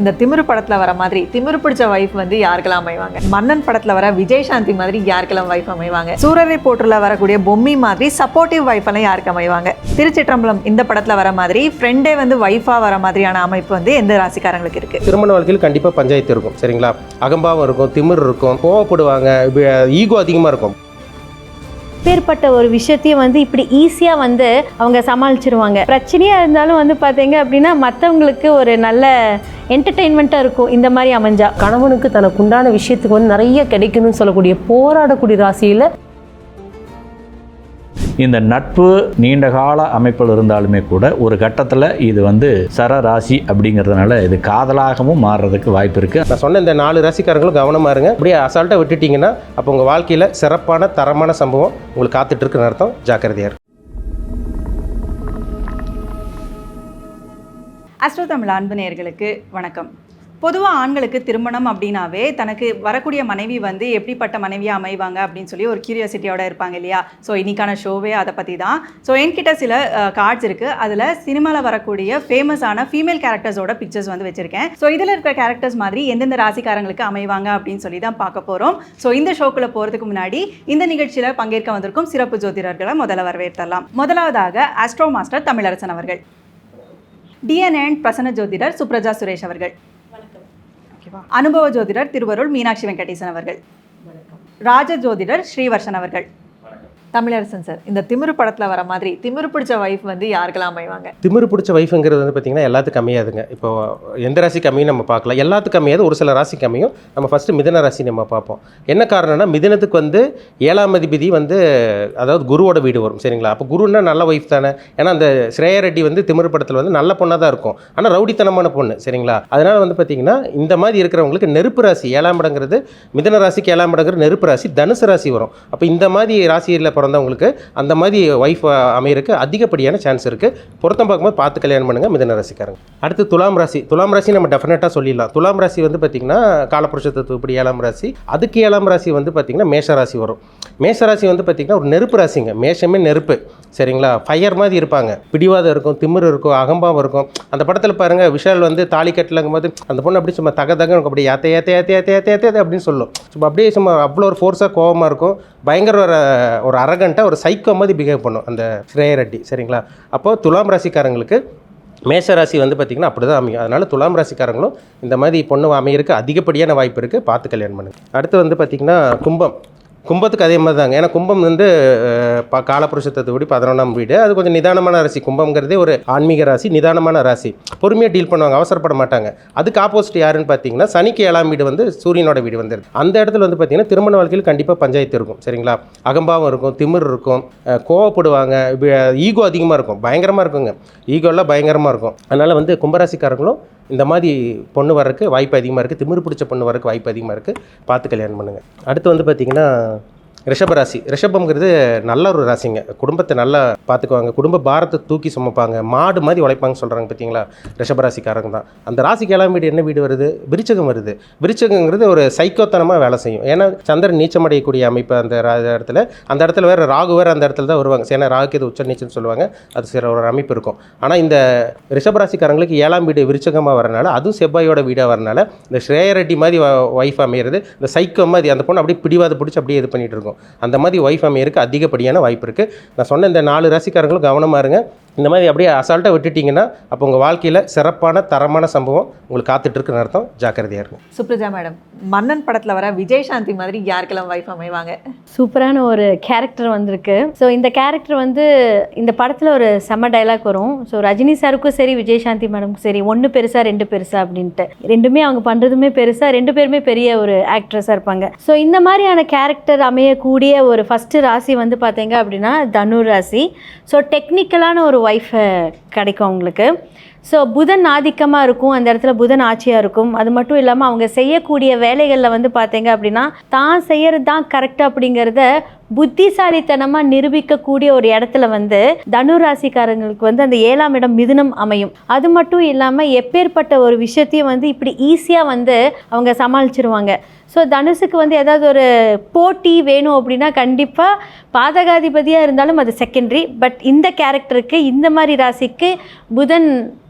இந்த திமிரு படத்தில் வர மாதிரி திமிரு பிடிச்ச வைஃப் வந்து யாருக்கெல்லாம் அமைவாங்க? மன்னன் படத்தில் வர விஜயசாந்தி மாதிரி யாருக்கெல்லாம் வைஃப் அமைவாங்க? சூரரை போற்றுல வரக்கூடிய பொம்மி மாதிரி சப்போர்ட்டிவ் வைஃப் எல்லாம் யாருக்கு அமைவாங்க? திருச்சிற்றம்பலம் இந்த படத்தில் வர மாதிரி ஃப்ரெண்டே வந்து ஒய்ஃபாக வர மாதிரியான அமைப்பு வந்து எந்த ராசிக்காரங்களுக்கு இருக்கு? திருமண வாழ்க்கையில் கண்டிப்பாக பஞ்சாயத்து இருக்கும் சரிங்களா? அகம்பாவம் இருக்கும் திமிர் இருக்கும் கோவப்படுவாங்க ஈகோ அதிகமாக இருக்கும். அப்பேற்பட்ட ஒரு விஷயத்தையும் வந்து இப்படி ஈஸியாக வந்து அவங்க சமாளிச்சிருவாங்க. பிரச்சனையாக இருந்தாலும் வந்து பார்த்தீங்க அப்படின்னா மற்றவங்களுக்கு ஒரு நல்ல என்டர்டெயின்மெண்ட்டாக இருக்கும். இந்த மாதிரி அமைஞ்சா. கணவனுக்கு தனக்கு உண்டான விஷயத்துக்கு வந்து நிறைய கிடைக்கணும்னு சொல்லக்கூடிய போராடக்கூடிய ராசியில் இந்த நட்பு நீண்ட கால அமைப்பில் இருந்தாலுமே கூட ஒரு கட்டத்தில் இது வந்து சர ராசி அப்படிங்கிறதுனால இது காதலாகவும் மாறுறதுக்கு வாய்ப்பு இருக்குது நான் சொன்ன இந்த நாலு ராசிக்காரங்களும் கவனமாக இருங்க. அப்படியே அசால்ட்டாக விட்டுட்டீங்கன்னா அப்போ உங்கள் வாழ்க்கையில் சிறப்பான தரமான சம்பவம் உங்களுக்கு காத்துட்டு இருக்குன்னு அர்த்தம். ஜாக்கிரதையாக இருக்கும் அஸ்ட்ரோ தமிழ் அன்பு நேயர்களுக்கு வணக்கம். பொதுவாக ஆண்களுக்கு திருமணம் அப்படின்னாவே தனக்கு வரக்கூடிய மனைவி வந்து எப்படிப்பட்ட மனைவியாக அமைவாங்க அப்படின்னு சொல்லி ஒரு கியூரியாசிட்டியோட இருப்பாங்க இல்லையா? ஸோ இன்னைக்கான ஷோவே அதை பற்றி தான் ஸோ என்கிட்ட சில கார்ட்ஸ் இருக்குது அதில் சினிமாவில் வரக்கூடிய ஃபேமஸான ஃபீமேல் கேரக்டர்ஸோட பிக்சர்ஸ் வந்து வச்சுருக்கேன். ஸோ இதில் இருக்கிற கேரக்டர்ஸ் மாதிரி எந்தெந்த ராசிக்காரங்களுக்கு அமைவாங்க அப்படின்னு சொல்லி தான் பார்க்க போகிறோம் ஸோ இந்த ஷோக்குள்ளே போகிறதுக்கு முன்னாடி இந்த நிகழ்ச்சியில் பங்கேற்க வந்திருக்கும் சிறப்பு ஜோதிடர்களை முதல்ல வரவேற்றலாம். முதலாவதாக ஆஸ்ட்ரோ மாஸ்டர் தமிழரசன் அவர்கள். டிஎன்ஏ பிரசன்ன ஜோதிடர் சுப்ரஜா சுரேஷ் அவர்கள். ஓகேவா? அனுபவ ஜோதிடர் திருவருள் மீனாட்சி வெங்கடேசன் அவர்கள். ராஜ ஜோதிடர் ஸ்ரீவர்ஷன் அவர்கள். தமிழரசன் சார் இந்த திமிரு படத்தில் வர மாதிரி திமிரு பிடிச்ச வைஃப் வந்து யாருக்கெல்லாம் அமைவாங்க? திமிரு பிடிச்ச வைஃப்ங்கிறது வந்து பார்த்திங்கன்னா எல்லாத்துக்கும் அமையாதுங்க. இப்போ எந்த ராசி கம்மியும் நம்ம பார்க்கலாம் எல்லாத்துக்கும் அமையாது. ஒரு சில ராசி கம்மியும் நம்ம ஃபஸ்ட்டு மிதன ராசி நம்ம பார்ப்போம். என்ன காரணம்னா மிதனத்துக்கு வந்து ஏழாம் அதிபதி வந்து அதாவது குருவோட வீடு வரும். சரிங்களா? அப்போ குருன்னா நல்ல ஒய்ஃப் தானே. ஏன்னா அந்த ஸ்ரேயா ரெட்டி வந்து திமிரு படத்தில் வந்து நல்ல பொண்ணாக தான் இருக்கும். ஆனால் ரவுடித்தனமான பொண்ணு. சரிங்களா? அதனால் வந்து பார்த்திங்கன்னா இந்த மாதிரி இருக்கிறவங்களுக்கு நெருப்பு ராசி ஏழாம் இடங்கிறது மிதன ராசிக்கு ஏழாம் இடங்கிறது நெருப்பு ராசி தனுசு ராசி வரும். அப்போ இந்த மாதிரி ராசியில் பிறந்தவங்களுக்கு அந்த மாதிரி ஒய்ஃப் அமையிறதுக்கு அதிகப்படியான சான்ஸ் இருக்குது பொருத்தம் பார்க்கும்போது பார்த்து கல்யாணம் பண்ணுங்கள் மிதன ராசிக்காரங்க. அடுத்து துலாம் ராசி. துலாம் ராசி நம்ம டெஃபினட்டாக சொல்லிடலாம். துலாம் ராசி வந்து பார்த்திங்கன்னா காலப்புருஷ தத்துவப்படி ஏழாம் ராசி. அதுக்கு ஏழாம் ராசி வந்து பார்த்திங்கன்னா மேஷ ராசி வரும். மேஷ ராசி வந்து பார்த்திங்கன்னா ஒரு நெருப்பு ராசிங்க. மேஷமே நெருப்பு. சரிங்களா? ஃபயர் மாதிரி இருப்பாங்க. பிடிவாதம் இருக்கும் திமிர் இருக்கும் அகம்பாவம் இருக்கும். அந்த படத்தில் பாருங்கள் விஷால் வந்து தாலி கட்டலங்கும் போது அந்த பொண்ணு அப்படி சும்மா தக தக அப்படி ஏத்த ஏத்த ஏத்த ஏத்த ஏத்த ஏத்த அப்படின்னு சொல்லும். சும்மா அப்படியே சும்மா அவ்வளோ ஒரு ஃபோர்ஸாக கோவமாக இருக்கும். பயங்கர ஒரு ஒரு அரகண்ட்டாக ஒரு சைக்கோ மாதிரி பிஹேவ் பண்ணும். அந்த ஸ்ரேய ரெட்டி சரிங்களா? அப்போது துலாம் ராசிக்காரங்களுக்கு மேஷ ராசி வந்து பார்த்திங்கன்னா அப்படி தான் அமையும். அதனால் துலாம் ராசிக்காரங்களும் இந்த மாதிரி பொண்ணு அமையிறதுக்கு அதிகப்படியான வாய்ப்பு இருக்குது பார்த்து கல்யாணம் பண்ணுங்க. அடுத்து வந்து பார்த்திங்கன்னா கும்பம். கும்பத்துக்கு அதே மாதிரி தாங்க. ஏன்னா கும்பம் வந்து ப ப காலப்புருஷத்தோடி பதினொன்றாம் வீடு. அது கொஞ்சம் நிதானமான ராசி. கும்பம்ங்கிறதே ஒரு ஆன்மீக ராசி நிதானமான ராசி. பொறுமையாக டீல் பண்ணுவாங்க. அவசரப்பட மாட்டாங்க. அதுக்கு ஆப்போசிட் யாருன்னு பார்த்தீங்கன்னா சனிக்கு ஏழாம் வீடு வந்து சூரியனோட வீடு வந்து அந்த இடத்துல வந்து பார்த்தீங்கன்னா திருமண வாழ்க்கையில் கண்டிப்பாக பஞ்சாயத்து இருக்கும். சரிங்களா? அகம்பாவம் இருக்கும் திமிர் இருக்கும் கோவப்படுவாங்க. ஈகோ அதிகமாக இருக்கும். பயங்கரமாக இருக்குங்க. ஈகோலாம் பயங்கரமாக இருக்கும். அதனால் வந்து கும்பராசிக்காரங்களும் இந்த மாதிரி பொண்ணு வர்றதுக்கு வாய்ப்பு அதிகமாக இருக்குது திமிரு பிடிச்ச பொண்ணு வர்றதுக்கு வாய்ப்பு அதிகமாக இருக்குது பார்த்து கல்யாணம் பண்ணுங்கள் அடுத்து வந்து பார்த்திங்கன்னா ரிஷபராசி ரிஷபம்ங்கிறது நல்ல ஒரு ராசிங்க. குடும்பத்தை நல்லா பார்த்துக்குவாங்க குடும்ப பாரத்தை தூக்கி சுமப்பாங்க. மாடு மாதிரி உழைப்பாங்க சொல்கிறாங்க பார்த்தீங்களா ரிஷபராசிக்காரங்க தான். அந்த ராசிக்கு ஏழாம் வீடு என்ன வீடு வருது? விருச்சகம் வருது. விருச்சகங்கிறது ஒரு சைக்கோத்தனமாக வேலை செய்யும். ஏன்னா சந்திரன் நீச்சமடையக்கூடிய அமைப்பு அந்த இடத்துல. அந்த இடத்துல வேறு ராகு வேறு அந்த இடத்துல தான் வருவாங்க. ஏன்னா ராகுக்கு இது உச்ச நீச்சல்னு சொல்லுவாங்க. அது சில ஒரு அமைப்பு இருக்கும். ஆனால் இந்த ரிஷபராசிக்காரங்களுக்கு ஏழாம் வீடு விருச்சகமாக வரனால அதுவும் செவ்வாயோட வீடாக வரனால இந்த ஸ்ரேய ரெட்டி மாதிரி ஒய்ஃப் அமையிறது இந்த சைக்கோ மாதிரி அந்த பொண்ணு அப்படியே பிடிவாத பிடிச்சி அப்படியே இது பண்ணிகிட்டு இருக்கும். அந்த மாதிரி ஒய்ஃப் அமையறதுக்கு அதிகப்படியான வாய்ப்பு இருக்குது நான் சொன்ன இந்த நாலு ராசிக்காரங்களும் கவனமாக இருங்க. இந்த மாதிரி அப்படியே அசால்ட்டாக விட்டுட்டிங்கன்னா அப்போ உங்கள் வாழ்க்கையில் சிறப்பான தரமான சம்பவம் உங்களுக்கு காத்துட்டு இருக்குன்னு அர்த்தம். ஜாக்கிரதையாக இருக்கும் சுப்ரஜா மேடம் மன்னன் படத்துல வர விஜயசாந்தி மாதிரி யாருக்கெல்லாம் வைஃப் அமைவாங்க? சூப்பரான ஒரு கேரக்டர் வந்திருக்கு. ஸோ இந்த கேரக்டர் வந்து இந்த படத்தில் ஒரு செம்ம டைலாக் வரும். ஸோ ரஜினி சாருக்கும் சரி விஜயசாந்தி மேடமுக்கும் சரி ஒன்று பெருசா ரெண்டு பெருசா அப்படின்ட்டு. ரெண்டுமே அவங்க பண்ணுறதுமே பெருசா ரெண்டு பேருமே பெரிய ஒரு ஆக்ட்ரஸாக இருப்பாங்க. ஸோ இந்த மாதிரியான கேரக்டர் அமையக்கூடிய ஒரு ஃபஸ்ட்டு ராசி வந்து பார்த்தீங்க அப்படின்னா தனு ராசி ஸோ டெக்னிக்கலான ஒரு ஒய்ஃப் கிடைக்கும் அவங்களுக்கு. ஸோ புதன் ஆதிக்கமாக இருக்கும் அந்த இடத்துல புதன் ஆட்சியாக இருக்கும். அது மட்டும் இல்லாமல் அவங்க செய்யக்கூடிய வேலைகளில் வந்து பார்த்தீங்க அப்படின்னா தான் செய்கிறது தான் கரெக்ட் அப்படிங்கிறத புத்திசாலித்தனமாக நிரூபிக்கக்கூடிய ஒரு இடத்துல வந்து தனு ராசிக்காரங்களுக்கு வந்து அந்த ஏழாம் இடம் மிதுனம் அமையும். அது மட்டும் இல்லாமல் எப்பேற்பட்ட ஒரு விஷயத்தையும் வந்து இப்படி ஈஸியாக வந்து அவங்க சமாளிச்சிருவாங்க. ஸோ தனுஷுக்கு வந்து ஏதாவது ஒரு போட்டி வேணும் அப்படின்னா கண்டிப்பாக பாதகாதிபதியாக இருந்தாலும் அது செகண்டரி பட் இந்த கேரக்டருக்கு இந்த மாதிரி ராசிக்கு புதன்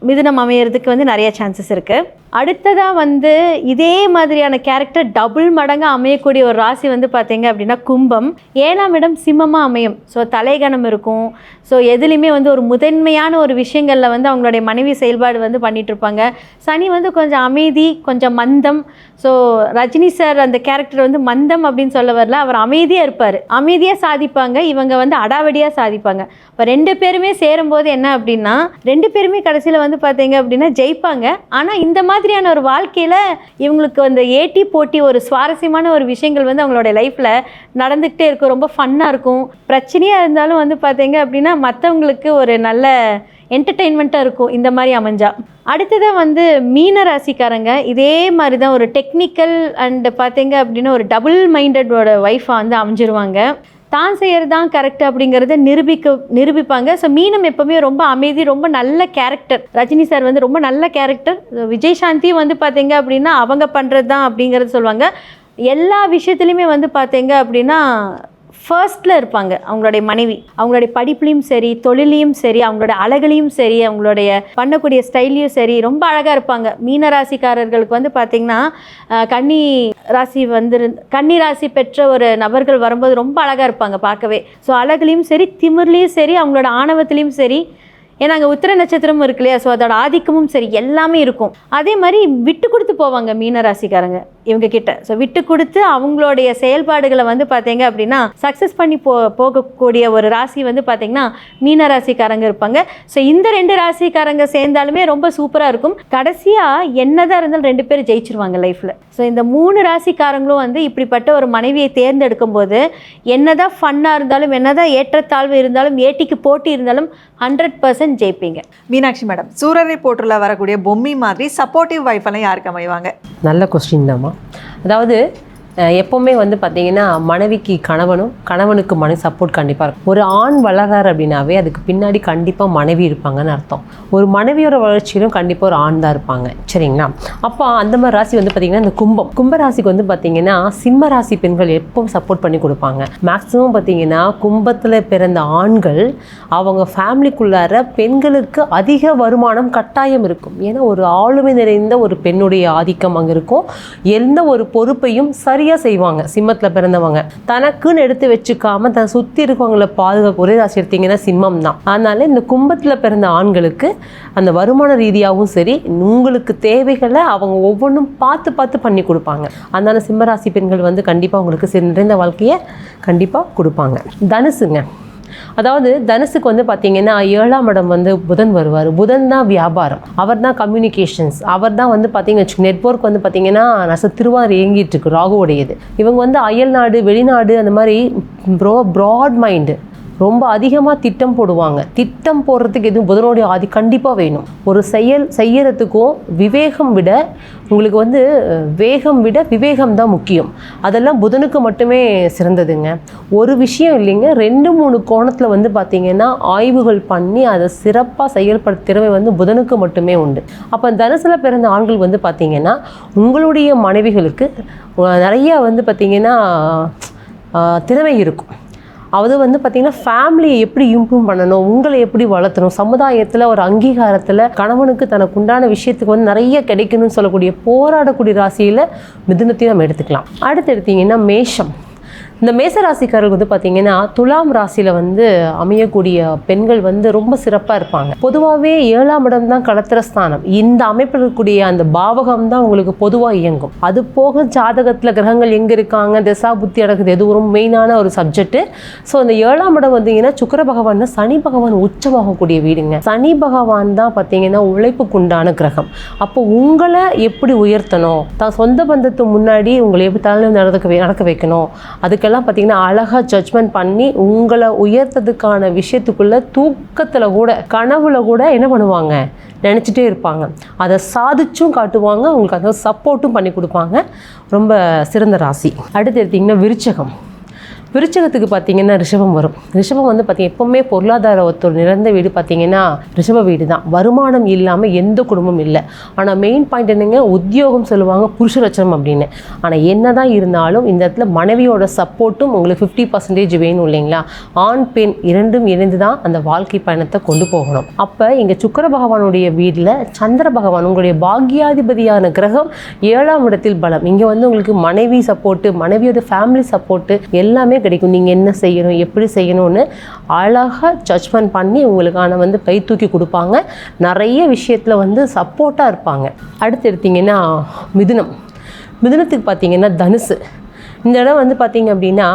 மிதுனம் அமையிறதுக்கு வந்து நிறைய சான்சஸ் இருக்குது அடுத்ததாக வந்து இதே மாதிரியான கேரக்டர் டபுள் மடங்காக அமையக்கூடிய ஒரு ராசி வந்து பார்த்தீங்க அப்படின்னா கும்பம். ஏழாம் இடம் சிம்மமாக அமையும். ஸோ தலைகணம் இருக்கும். ஸோ எதுலேயுமே வந்து ஒரு முதன்மையான ஒரு விஷயங்களில் வந்து அவங்களுடைய மனைவி செயல்பாடு வந்து பண்ணிகிட்ருப்பாங்க சனி வந்து கொஞ்சம் அமைதி கொஞ்சம் மந்தம். ஸோ ரஜினி சார் அந்த கேரக்டர் வந்து மந்தம் அப்படின்னு சொல்ல வரல. அவர் அமைதியாக இருப்பார். அமைதியாக சாதிப்பாங்க. இவங்க வந்து அடாவடியாக சாதிப்பாங்க. இப்போ ரெண்டு பேருமே சேரும்போது என்ன அப்படின்னா ரெண்டு பேருமே கடைசியில் வந்து பார்த்தீங்க அப்படின்னா ஜெயிப்பாங்க. ஆனால் இந்த மாதிரி மாதிரியான ஒரு வாழ்க்கையில் இவங்களுக்கு அந்த ஏட்டி போட்டி ஒரு சுவாரஸ்யமான ஒரு விஷயங்கள் வந்து அவங்களோட லைஃப்பில் நடந்துக்கிட்டே இருக்கும். ரொம்ப ஃபன்னாக இருக்கும். பிரச்சனையாக இருந்தாலும் வந்து பார்த்தீங்க அப்படின்னா மற்றவங்களுக்கு ஒரு நல்ல என்டர்டெயின்மெண்ட்டாக இருக்கும். இந்த மாதிரி அமைஞ்சா. அடுத்ததாக வந்து மீன ராசிக்காரங்க. இதே மாதிரி தான் ஒரு டெக்னிக்கல் அண்டு பார்த்தீங்க அப்படின்னா ஒரு டபுள் மைண்டடோட ஒய்ஃபாக வந்து அமைஞ்சிருவாங்க. தான் செய்கிறது தான் கரெக்ட் அப்படிங்கிறத நிரூபிக்க நிரூபிப்பாங்க. ஸோ மீனம் எப்போவுமே ரொம்ப அமைதி ரொம்ப நல்ல கேரக்டர் ரஜினி சார் வந்து ரொம்ப நல்ல கேரக்டர் விஜய் சாந்தியும் வந்து பார்த்தீங்க அப்படின்னா அவங்க பண்ணுறது தான் அப்படிங்கிறது சொல்லுவாங்க. எல்லா விஷயத்துலையுமே வந்து பார்த்தீங்க அப்படின்னா ஃபர்ஸ்ட்டில் இருப்பாங்க அவங்களுடைய மனைவி. அவங்களுடைய படிப்புலையும் சரி தொழிலையும் சரி அவங்களோட அழகுலையும் சரி அவங்களுடைய பண்ணக்கூடிய ஸ்டைலையும் சரி ரொம்ப அழகாக இருப்பாங்க. மீன ராசிக்காரர்களுக்கு வந்து பார்த்திங்கன்னா கன்னி ராசி வந்து கன்னி ராசி பெற்ற ஒரு நபர்கள் வரும்போது ரொம்ப அழகாக இருப்பாங்க பார்க்கவே. ஸோ அழகுலையும் சரி திமிர்லேயும் சரி அவங்களோட ஆணவத்துலேயும் சரி. ஏன்னா அங்கே உத்திர நட்சத்திரமும் இருக்கு இல்லையா? ஸோ அதோட ஆதிக்கமும் சரி எல்லாமே இருக்கும். அதே மாதிரி விட்டு கொடுத்து போவாங்க மீன ராசிக்காரங்க இவங்க கிட்ட ஸோ விட்டு கொடுத்து அவங்களுடைய செயல்பாடுகளை வந்து பார்த்தீங்க அப்படின்னா சக்ஸஸ் பண்ணி போ போகக்கூடிய ஒரு ராசி வந்து பார்த்தீங்கன்னா மீன ராசிக்காரங்க இருப்பாங்க. ஸோ இந்த ரெண்டு ராசிக்காரங்க சேர்ந்தாலுமே ரொம்ப சூப்பராக இருக்கும். கடைசியாக என்னதான் இருந்தாலும் ரெண்டு பேரும் ஜெயிச்சிருவாங்க லைஃப்பில் ஸோ இந்த மூணு ராசிக்காரங்களும் வந்து இப்படிப்பட்ட ஒரு மனைவியை தேர்ந்தெடுக்கும் போது என்னதான் ஃபன்னாக இருந்தாலும் என்னதான் ஏற்றத்தாழ்வு இருந்தாலும் ஏட்டிக்கு போட்டி இருந்தாலும் ஹண்ட்ரட் பர்சன்ட் ஜெயிப்பீங்க. மீனாட்சி மேடம் சூரரை போற்றுல வரக்கூடிய பொம்மி மாதிரி சப்போர்ட்டிவ் வைஃப் எல்லாம் யாருக்கு அமைவாங்க? நல்ல கொஸ்டின் தாம்மா. அதாவது எப்போவுமே வந்து பார்த்தீங்கன்னா மனைவிக்கு கணவனும் கணவனுக்கு மனைவி சப்போர்ட் கண்டிப்பாக இருக்கும். ஒரு ஆண் வளர்றார் அப்படின்னாவே அதுக்கு பின்னாடி கண்டிப்பாக மனைவி இருப்பாங்கன்னு அர்த்தம். ஒரு மனைவியோட வளர்ச்சியிலும் கண்டிப்பாக ஒரு ஆண் தான் இருப்பாங்க. சரிங்களா? அப்போ அந்த மாதிரி ராசி வந்து பார்த்தீங்கன்னா இந்த கும்பம். கும்ப ராசிக்கு வந்து பார்த்தீங்கன்னா சிம்ம ராசி பெண்கள் எப்பவும் சப்போர்ட் பண்ணி கொடுப்பாங்க. மேக்ஸிமம் பார்த்தீங்கன்னா கும்பத்தில் பிறந்த ஆண்கள் அவங்க ஃபேமிலிக்குள்ளார பெண்களுக்கு அதிக வருமானம் கட்டாயம் இருக்கும். ஏன்னா ஒரு ஆளுமை நிறைந்த ஒரு பெண்ணுடைய ஆதிக்கம் அங்கே இருக்கும். எந்த ஒரு பொறுப்பையும் சரியாக செய்வாங்க சிம்மத்தில் பிறந்தவங்க. தனக்குன்னு எடுத்து வச்சுக்காம தன் சுற்றி இருக்கவங்கள பாதுகாக்க ஒரே ராசி எடுத்தீங்கன்னா சிம்மம் தான். அதனால இந்த கும்பத்தில் பிறந்த ஆண்களுக்கு அந்த வருமான ரீதியாகவும் சரி உங்களுக்கு தேவைகளை அவங்க ஒவ்வொன்றும் பார்த்து பார்த்து பண்ணி கொடுப்பாங்க. அதனால சிம்மராசி பெண்கள் வந்து கண்டிப்பாக உங்களுக்கு நிறைந்த வாழ்க்கையை கண்டிப்பாக கொடுப்பாங்க. தனுசுங்க. அதாவது தனுசுக்கு வந்து பார்த்தீங்கன்னா ஏழாம் இடம் வந்து புதன் வருவார். புதன் தான் வியாபாரம். அவர் தான் கம்யூனிகேஷன்ஸ் அவர் தான் வந்து பார்த்தீங்க நெட்ஒர்க் வந்து பார்த்தீங்கன்னா நச திருவார் இயங்கிட்டு இருக்கு ராகுவுடையது. இவங்க வந்து அயல் நாடு வெளிநாடு அந்த மாதிரி ப்ரோ ப்ராட் மைண்டு ரொம்ப அதிகமாக திட்டம் போடுவாங்க. திட்டம் போடுறதுக்கு எதுவும் புதனுடைய ஆதி கண்டிப்பாக வேணும். ஒரு செயல் செய்யறதுக்கும் விவேகம் விட உங்களுக்கு வந்து வேகம் விட விவேகம் தான் முக்கியம். அதெல்லாம் புதனுக்கு மட்டுமே சிறந்ததுங்க. ஒரு விஷயம் இல்லைங்க. ரெண்டு மூணு கோணத்தில் வந்து பார்த்தீங்கன்னா ஆய்வுகள் பண்ணி அதை சிறப்பாக செயல்படுத்த திறமை வந்து புதனுக்கு மட்டுமே உண்டு. அப்போ தனுசில் பிறந்த ஆண்கள் வந்து பார்த்தீங்கன்னா உங்களுடைய மனைவிகளுக்கு நிறையா நிறைய வந்து பார்த்திங்கன்னா திறமை இருக்கும். அது வந்து பார்த்திங்கன்னா ஃபேமிலியை எப்படி இம்ப்ரூவ் பண்ணணும் உங்களை எப்படி வளர்த்தணும் சமுதாயத்தில் ஒரு அங்கீகாரத்தில் கணவனுக்கு தனக்கு உண்டான விஷயத்துக்கு வந்து நிறைய கிடைக்கணும்னு சொல்லக்கூடிய போராடக்கூடிய ராசியில் மிதுனத்தையும் நம்ம எடுத்துக்கலாம். அடுத்து எடுத்திங்கன்னா மேஷம். இந்த மேசராசிக்காரர்கள் வந்து பார்த்தீங்கன்னா துலாம் ராசியில் வந்து அமையக்கூடிய பெண்கள் வந்து ரொம்ப சிறப்பாக இருப்பாங்க. பொதுவாகவே ஏழாம் இடம் தான் களத்திர ஸ்தானம். இந்த அமைப்பில் இருக்கக்கூடிய அந்த பாவகம் தான் உங்களுக்கு பொதுவாக இயங்கும். அது போக ஜாதகத்தில் கிரகங்கள் எங்கே இருக்காங்க திசா புத்தி அடக்குது எது ஒரு மெயினான ஒரு சப்ஜெக்ட்டு ஸோ அந்த ஏழாம் இடம் வந்தீங்கன்னா சுக்கர பகவான் தான் சனி பகவான் உச்சமாகக்கூடிய வீடுங்க. சனி பகவான் தான் பார்த்தீங்கன்னா உழைப்புக்குண்டான கிரகம். அப்போ உங்களை எப்படி உயர்த்தணும்? தான் சொந்த பந்தத்து முன்னாடி உங்களை எப்படி தலைநிலை நடக்க நடக்க வைக்கணும்? அதுக்கு இதெல்லாம் பார்த்தீங்கன்னா அழகாக ஜட்ஜ்மெண்ட் பண்ணி உங்களை உயர்த்ததுக்கான விஷயத்துக்குள்ள தூக்கத்தில் கூட கனவுல கூட என்ன பண்ணுவாங்க? நினச்சிட்டே இருப்பாங்க. அதை சாதிச்சும் காட்டுவாங்க உங்களுக்கு அந்த சப்போர்ட்டும் பண்ணி கொடுப்பாங்க. ரொம்ப சிறந்த ராசி. அடுத்து எடுத்திங்கன்னா விருச்சகம். விருச்சகத்துக்கு பார்த்தீங்கன்னா ரிஷபம் வரும். ரிஷபம் வந்து பார்த்தீங்க எப்போவுமே பொருளாதார ஒருத்தர் நிறந்த வீடு பார்த்தீங்கன்னா ரிஷப வீடு தான் வருமானம் இல்லாமல் எந்த குடும்பமும் இல்லை. ஆனால் மெயின் பாயிண்ட் என்னங்க உத்தியோகம் சொல்லுவாங்க புருஷ லட்சணம் அப்படின்னு. ஆனால் என்ன தான் இருந்தாலும் இந்த இடத்துல மனைவியோட சப்போர்ட்டும் உங்களுக்கு ஃபிஃப்டி பர்சன்டேஜ் வேணும் இல்லைங்களா? ஆண் பெண் இரண்டும் இணைந்து தான் அந்த வாழ்க்கை பயணத்தை கொண்டு போகணும். அப்போ இங்கே சுக்கர பகவானுடைய வீட்டில் சந்திர பகவான் உங்களுடைய பாக்யாதிபதியான கிரகம் ஏழாம் இடத்தில் பலம். இங்கே வந்து உங்களுக்கு மனைவி சப்போர்ட்டு மனைவியோட ஃபேமிலி சப்போர்ட்டு எல்லாமே கிடைக்கும். நீங்கள் என்ன செய்யணும் எப்படி செய்யணும்னு அழகாக ஜட்ஜ்மெண்ட் பண்ணி உங்களுக்கான வந்து கை தூக்கி கொடுப்பாங்க. நிறைய விஷயத்தில் வந்து சப்போர்ட்டாக இருப்பாங்க. அடுத்து எடுத்திங்கன்னா மிதுனம். மிதுனத்துக்கு பார்த்தீங்கன்னா தனுசு. இந்த இடம் வந்து பார்த்தீங்க அப்படின்னா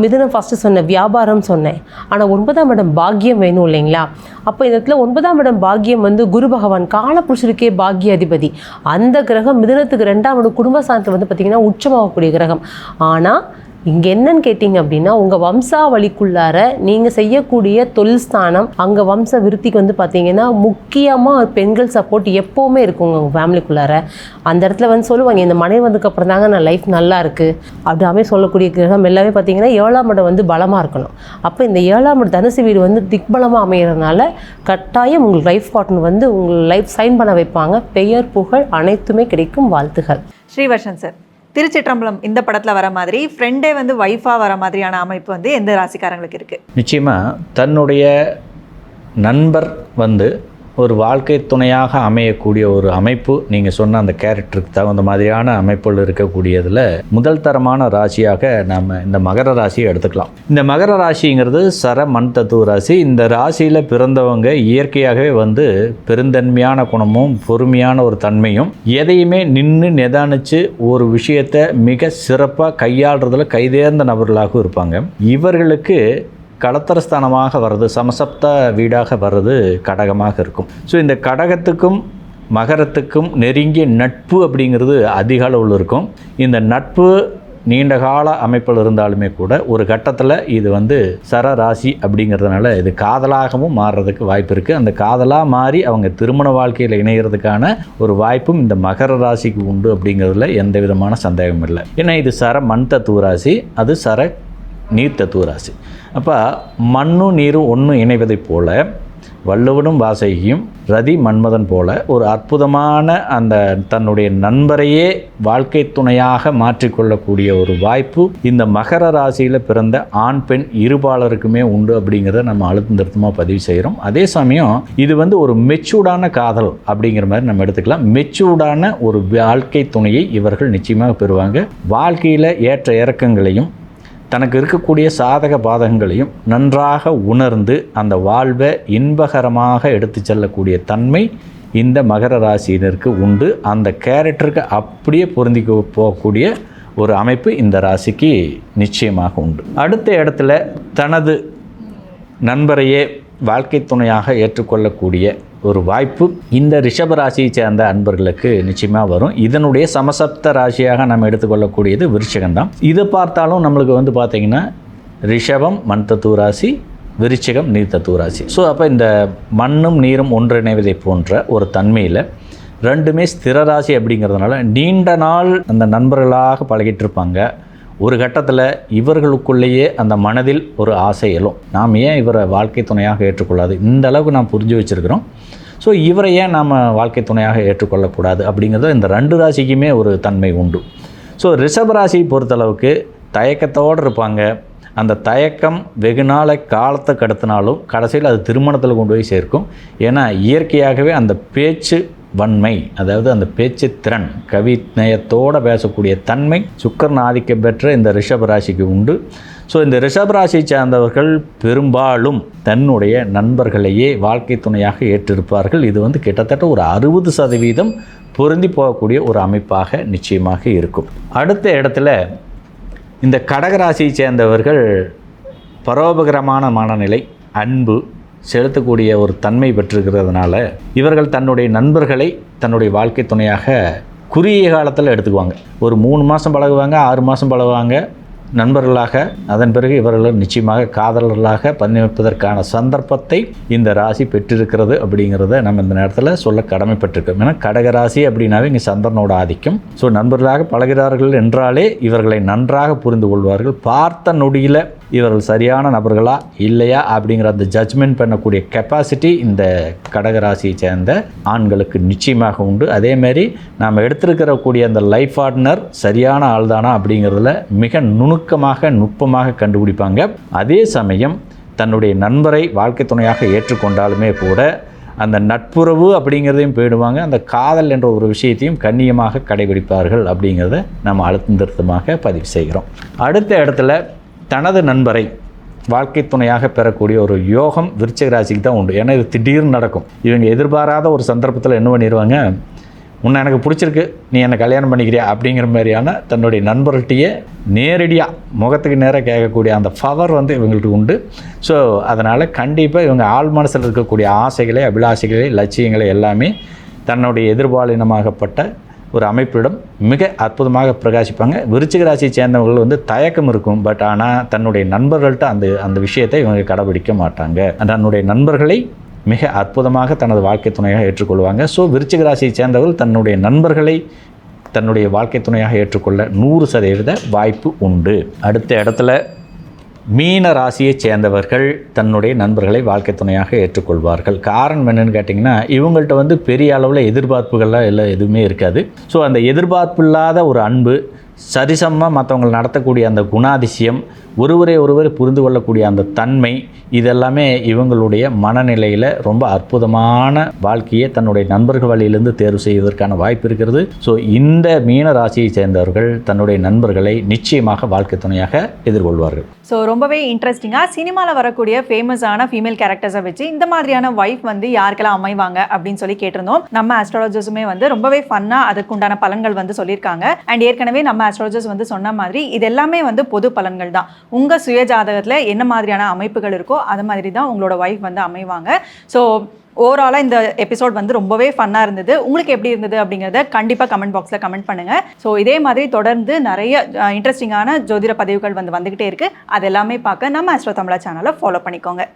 மிதுனம் ஃபஸ்ட்டு சொன்னேன் வியாபாரம் சொன்னேன். ஆனால் ஒன்பதாம் இடம் பாக்கியம் வேணும் இல்லைங்களா? அப்போ இந்த இடத்துல ஒன்பதாம் இடம் பாக்கியம் வந்து குரு பகவான் காலபுருஷருக்கே பாக்கிய அதிபதி அந்த கிரகம் மிதுனத்துக்கு ரெண்டாம் இடம் குடும்ப சாந்தத்தில் வந்து பார்த்திங்கன்னா உச்சமாகக்கூடிய கிரகம். ஆனால் இங்கே என்னன்னு கேட்டிங்க அப்படின்னா உங்கள் வம்சாவளிக்குள்ளார நீங்கள் செய்யக்கூடிய தொழில் ஸ்தானம் அங்கே வம்ச விருத்திக்கு வந்து பார்த்தீங்கன்னா முக்கியமாக பெண்கள் சப்போர்ட் எப்போவுமே இருக்குங்க உங்கள் ஃபேமிலிக்குள்ளார அந்த இடத்துல வந்து சொல்லுவாங்க இந்த மனைவி வந்ததுக்கப்புறம் தாங்க நான் லைஃப் நல்லா இருக்குது அப்படியாமே சொல்லக்கூடிய கிரகம் எல்லாமே பார்த்தீங்கன்னா ஏழாம் இடம் வந்து பலமாக இருக்கணும். அப்போ இந்த ஏழாம் இடம் தனுசு வீடு வந்து திக்பலமாக அமைகிறதுனால கட்டாயம் உங்கள் லைஃப் பார்ட்னர் வந்து உங்கள் லைஃப் சைன் பண்ண வைப்பாங்க. பெயர் புகழ் அனைத்துமே கிடைக்கும் வாழ்த்துகள். ஸ்ரீவர்ஷன் சார் திருச்சிற்றம்பலம் இந்த படத்தில் வர மாதிரி ஃப்ரெண்டே வந்து ஒய்ஃபாக வர மாதிரியான அமைப்பு வந்து எந்த ராசிக்காரங்களுக்கு இருக்குது நிச்சயமாக தன்னுடைய நண்பர் வந்து ஒரு வாழ்க்கை துணையாக அமையக்கூடிய ஒரு அமைப்பு. நீங்கள் சொன்ன அந்த கேரக்டருக்கு தகுந்த மாதிரியான அமைப்புகள் இருக்கக்கூடியதில் முதல் தரமான ராசியாக நம்ம இந்த மகர ராசியை எடுத்துக்கலாம். இந்த மகர ராசிங்கிறது சர மண் தத்துவ ராசி. இந்த ராசியில் பிறந்தவங்க இயற்கையாகவே வந்து பெருந்தன்மையான குணமும் பொறுமையான ஒரு தன்மையும் எதையுமே நின்று நிதானித்து ஒரு விஷயத்தை மிக சிறப்பாக கையாளுறதுல கைதேர்ந்த நபர்களாகவும் இருப்பாங்க. இவர்களுக்கு களத்திரஸ்தானமாக வர்றது சமசப்த வீடாக வர்றது கடகமாக இருக்கும். ஸோ இந்த கடகத்துக்கும் மகரத்துக்கும் நெருங்கிய நட்பு அப்படிங்கிறது அதிக அளவில் இருக்கும். இந்த நட்பு நீண்ட கால அமைப்பில் இருந்தாலுமே கூட ஒரு கட்டத்தில் இது வந்து சர ராசி அப்படிங்கிறதுனால இது காதலாகவும் மாறுறதுக்கு வாய்ப்பு இருக்குது அந்த காதலாக மாறி அவங்க திருமண வாழ்க்கையில் இணைகிறதுக்கான ஒரு வாய்ப்பும் இந்த மகர ராசிக்கு உண்டு அப்படிங்கிறதுல எந்த விதமான சந்தேகமும் இல்லை. ஏன்னா இது சர மண் தத்துவ ராசி அது சர நீர் தத்துவ ராசி அப்போ மண்ணும் நீரும் ஒன்றும் இணைவதைப் போல வள்ளுவனும் வாசகியும் ரதி மன்மதன் போல ஒரு அற்புதமான அந்த தன்னுடைய நண்பரையே வாழ்க்கை துணையாக மாற்றிக்கொள்ளக்கூடிய ஒரு வாய்ப்பு இந்த மகர ராசியில் பிறந்த ஆண் பெண் இருபாலருக்குமே உண்டு அப்படிங்கிறத நம்ம அழுத்தம் பதிவு செய்கிறோம் அதே சமயம் இது வந்து ஒரு மெச்சூர்டான காதல் அப்படிங்கிற மாதிரி நம்ம எடுத்துக்கலாம். மெச்சூர்டான ஒரு வாழ்க்கை துணையை இவர்கள் நிச்சயமாக பெறுவாங்க. வாழ்க்கையில் ஏற்ற இறக்கங்களையும் தனக்கு இருக்கக்கூடிய சாதக பாதகங்களையும் நன்றாக உணர்ந்து அந்த வாழ்வை இன்பகரமாக எடுத்து செல்லக்கூடிய தன்மை இந்த மகர ராசியினருக்கு உண்டு. அந்த கேரக்டருக்கு அப்படியே பொருந்தி போகக்கூடிய ஒரு அமைப்பு இந்த ராசிக்கு நிச்சயமாக உண்டு. அடுத்த இடத்துல தனது நண்பரையே வாழ்க்கை துணையாக ஏற்றுக்கொள்ளக்கூடிய ஒரு வாய்ப்பு. இந்த ரிஷப ராசியை சேர்ந்த அன்பர்களுக்கு நிச்சயமாக வரும். இதனுடைய சமசப்த ராசியாக நம்ம எடுத்துக்கொள்ளக்கூடியது விருச்சிகம்தான் இதை பார்த்தாலும் நம்மளுக்கு வந்து பார்த்திங்கன்னா ரிஷபம் மண் தத்துவ ராசி விருச்சிகம் நீர் தத்துவ ராசி. ஸோ அப்போ இந்த மண்ணும் நீரும் ஒன்றிணைவதை போன்ற ஒரு தன்மையில் ரெண்டுமே ஸ்திர ராசி அப்படிங்கிறதுனால நீண்ட நாள் அந்த நண்பர்களாக பழகிட்டு இருப்பாங்க. ஒரு கட்டத்தில் இவர்களுக்குள்ளேயே அந்த மனதில் ஒரு ஆசை எழும். நாம் ஏன் இவரை வாழ்க்கை துணையாக ஏற்றுக்கொள்ளாது? இந்த அளவுக்கு நாம் புரிஞ்சு வச்சுருக்கிறோம். ஸோ இவரை ஏன் நாம் வாழ்க்கை துணையாக ஏற்றுக்கொள்ளக்கூடாது? அப்படிங்கிறது இந்த ரெண்டு ராசிக்குமே ஒரு தன்மை உண்டு. ஸோ ரிஷப ராசியை பொறுத்தளவுக்கு தயக்கத்தோடு இருப்பாங்க. அந்த தயக்கம் வெகு நாளை காலத்தை கடத்தினாலும் கடைசியில் அது திருமணத்தில் கொண்டு போய் சேர்க்கும். ஏன்னா இயற்கையாகவே அந்த பேச்சு வன்மை அதாவது அந்த பேச்சு திறன் கவிநயத்தோடு பேசக்கூடிய தன்மை சுக்கரன் ஆதிக்கம் பெற்ற இந்த ரிஷப ராசிக்கு உண்டு. ஸோ இந்த ரிஷப ராசியை சார்ந்தவர்கள் பெரும்பாலும் தன்னுடைய நண்பர்களையே வாழ்க்கை துணையாக ஏற்றிருப்பார்கள். இது வந்து கிட்டத்தட்ட ஒரு அறுபது சதவீதம் பொருந்தி போகக்கூடிய ஒரு அமைப்பாக நிச்சயமாக இருக்கும். அடுத்த இடத்துல இந்த கடகராசியை சேர்ந்தவர்கள் பரோபகரமான மனநிலை அன்பு செலுத்தக்கூடிய ஒரு தன்மை பெற்றிருக்கிறதுனால இவர்கள் தன்னுடைய நண்பர்களை தன்னுடைய வாழ்க்கை துணையாக குறுகிய காலத்தில் எடுத்துக்குவாங்க. ஒரு மூணு மாதம் பழகுவாங்க ஆறு மாதம் பழகுவாங்க. நண்பர்களாக அதன் பிறகு இவர்கள் நிச்சயமாக காதலர்களாக பரிணமிப்பதற்கான சந்தர்ப்பத்தை இந்த ராசி பெற்றிருக்கிறது அப்படிங்கிறத நம்ம இந்த நேரத்தில் சொல்ல கடமைப்பட்டிருக்கோம். ஏன்னா கடக ராசி அப்படின்னாவே இங்கே சந்திரனோட ஆதிக்கம். ஸோ நண்பர்களாக பழகிறார்கள் என்றாலே இவர்களை நன்றாக புரிந்து கொள்வார்கள். பார்த்த நொடியில் இவர்கள் சரியான நபர்களா இல்லையா அப்படிங்கிற அந்த ஜட்ஜ்மெண்ட் பண்ணக்கூடிய கெப்பாசிட்டி இந்த கடகராசியை சேர்ந்த ஆண்களுக்கு நிச்சயமாக உண்டு. அதேமாரி நாம் எடுத்திருக்கிறக்கூடிய அந்த லைஃப் பார்ட்னர் சரியான ஆள்தானா அப்படிங்கிறதுல மிக நுணுக்கமாக நுட்பமாக கண்டுபிடிப்பாங்க. அதே சமயம் தன்னுடைய நண்பரை வாழ்க்கை துணையாக ஏற்றுக்கொண்டாலுமே கூட அந்த நட்புறவு அப்படிங்கிறதையும் போயிடுவாங்க. அந்த காதல் என்ற ஒரு விஷயத்தையும் கண்ணியமாக கடைபிடிப்பார்கள் அப்படிங்கிறத நம்ம அழுத்தம் திருத்தமாக பதிவு செய்கிறோம். அடுத்த இடத்துல தனது நண்பரை வாழ்க்கை துணையாக பெறக்கூடிய ஒரு யோகம் விருச்சிக ராசிக்கு தான் உண்டு. ஏன்னா இது திடீர்னு நடக்கும். இவங்க எதிர்பாராத ஒரு சந்தர்ப்பத்தில் என்ன பண்ணிடுவாங்க உன்னை எனக்கு பிடிச்சிருக்கு. நீ என்னை கல்யாணம் பண்ணிக்கிறியா? அப்படிங்கிற மாதிரியான தன்னுடைய நண்பர்கள்ட்டையே நேரடியாக முகத்துக்கு நேராக கேட்கக்கூடிய அந்த பவர் வந்து இவங்களுக்கு உண்டு. ஸோ அதனால் கண்டிப்பாக இவங்க ஆள் மனசில் இருக்கக்கூடிய ஆசைகளை அபிலாசைகளை லட்சியங்களை எல்லாமே தன்னுடைய எதிர்பாலினமாகப்பட்ட ஒரு அமைப்பிடம் மிக அற்புதமாக பிரகாசிப்பாங்க. விருச்சிக ராசியை சேர்ந்தவர்கள் வந்து தயக்கம் இருக்கும். பட் ஆனால் தன்னுடைய நண்பர்கள்ட்ட அந்த அந்த விஷயத்தை இவங்க கடைபிடிக்க மாட்டாங்க. தன்னுடைய நண்பர்களை மிக அற்புதமாக தனது வாழ்க்கை துணையாக ஏற்றுக்கொள்வாங்க. ஸோ விருச்சிக ராசியை சேர்ந்தவர்கள் தன்னுடைய நண்பர்களை தன்னுடைய வாழ்க்கை துணையாக ஏற்றுக்கொள்ள நூறு சதவீத வாய்ப்பு உண்டு. அடுத்த இடத்துல மீன ராசியை சேர்ந்தவர்கள் தன்னுடைய நண்பர்களை வாழ்க்கை துணையாக ஏற்றுக்கொள்வார்கள். காரணம் என்னென்னு கேட்டிங்கன்னா இவங்கள்ட்ட வந்து பெரிய அளவில் எதிர்பார்ப்புகள்லாம் எல்லாம் எதுவுமே இருக்காது. ஸோ அந்த எதிர்பார்ப்பு இல்லாத ஒரு அன்பு சரிசமமாக மற்றவங்களை நடத்தக்கூடிய அந்த குணாதிசயம் ஒருவரை ஒருவர் புரிந்து கொள்ளக்கூடிய அந்த தன்மை இதெல்லாமே இவங்களுடைய மனநிலையில் ரொம்ப அற்புதமான வாழ்க்கையை தன்னுடைய நண்பர்கள் வழியிலிருந்து தேர்வு செய்வதற்கான வாய்ப்பு இருக்கிறது. ஸோ இந்த மீன ராசியை சேர்ந்தவர்கள் தன்னுடைய நண்பர்களை நிச்சயமாக வாழ்க்கை துணையாக எதிர்கொள்வார்கள். ஸோ ரொம்பவே இன்ட்ரெஸ்டிங்காக சினிமாவில் வரக்கூடிய ஃபேமஸான ஃபீமேல் கேரக்டர்ஸை வச்சு இந்த மாதிரியான ஒய்ஃப் வந்து யாருக்கெல்லாம் அமைவாங்க அப்படின்னு சொல்லி கேட்டிருந்தோம். நம்ம ஆஸ்ட்ராலஜர்ஸுமே வந்து ரொம்பவே ஃபன்னாக அதுக்குண்டான பலன்கள் வந்து சொல்லியிருக்காங்க. அண்ட் ஏற்கனவே நம்ம ஆஸ்ட்ராலஜர்ஸ் வந்து சொன்ன மாதிரி இது எல்லாமே வந்து பொது பலன்கள் தான். உங்கள் சுய ஜாதகத்தில் என்ன மாதிரியான அமைப்புகள் இருக்கோ அது மாதிரி தான் உங்களோட ஒய்ஃப் வந்து அமைவாங்க. ஸோ ஓவராலாக இந்த எபிசோட் வந்து ரொம்பவே ஃபன்னாக இருந்தது. உங்களுக்கு எப்படி இருந்தது அப்படிங்கிறத கண்டிப்பாக கமெண்ட் பாக்ஸில் கமெண்ட் பண்ணுங்கள் ஸோ இதே மாதிரி தொடர்ந்து நிறைய இன்ட்ரெஸ்டிங்கான ஜோதிட பதிவுகள் வந்து வந்துக்கிட்டே இருக்குது அது எல்லாமே பார்க்க நம்ம அஸ்ட்ரோ தமிழா சேனலை ஃபாலோ பண்ணிக்கோங்க.